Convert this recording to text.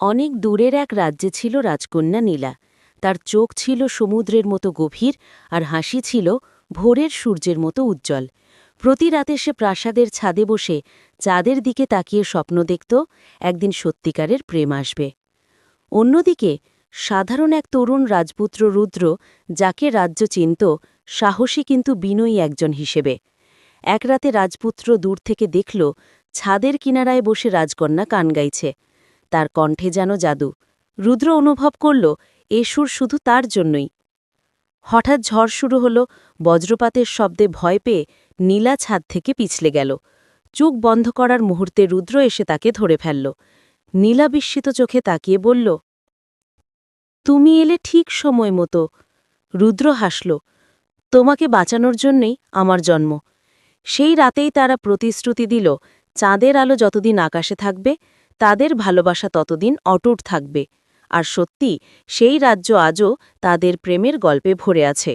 অনেক দূরের এক রাজ্যে ছিল রাজকন্যা নীলা। তার চোখ ছিল সমুদ্রের মতো গভীর আর হাসি ছিল ভোরের সূর্যের মতো উজ্জ্বল। প্রতি রাতে সে প্রাসাদের ছাদে বসে চাঁদের দিকে তাকিয়ে স্বপ্ন দেখত, একদিন সত্যিকারের প্রেম আসবে। অন্যদিকে, সাধারণ এক তরুণ রাজপুত্র রুদ্র, যাকে রাজ্য চিনত, সাহসী কিন্তু বিনয়ী একজন হিসেবে। এক রাতে রাজপুত্র দূর থেকে দেখল, ছাদের কিনারায় বসে রাজকন্যা কান গাইছে। তার কণ্ঠে যেন জাদু। রুদ্র অনুভব করল, এ সুর শুধু তার জন্যই। হঠাৎ ঝড় শুরু হলো, বজ্রপাতের শব্দে ভয় পেয়ে নীলা ছাদ থেকে পিছলে গেল। চোখ বন্ধ করার মুহূর্তে রুদ্র এসে তাকে ধরে ফেলল। নীলা বিস্মিত চোখে তাকিয়ে বলল, তুমি এলে ঠিক সময় মতো। রুদ্র হাসল, তোমাকে বাঁচানোর জন্যই আমার জন্ম। সেই রাতেই তারা প্রতিশ্রুতি দিল, চাঁদের আলো যতদিন আকাশে থাকবে তাদের ভালোবাসা ততদিন অটুট থাকবে। আর সত্যি, সেই রাজ্য আজও তাদের প্রেমের গল্পে ভরে আছে।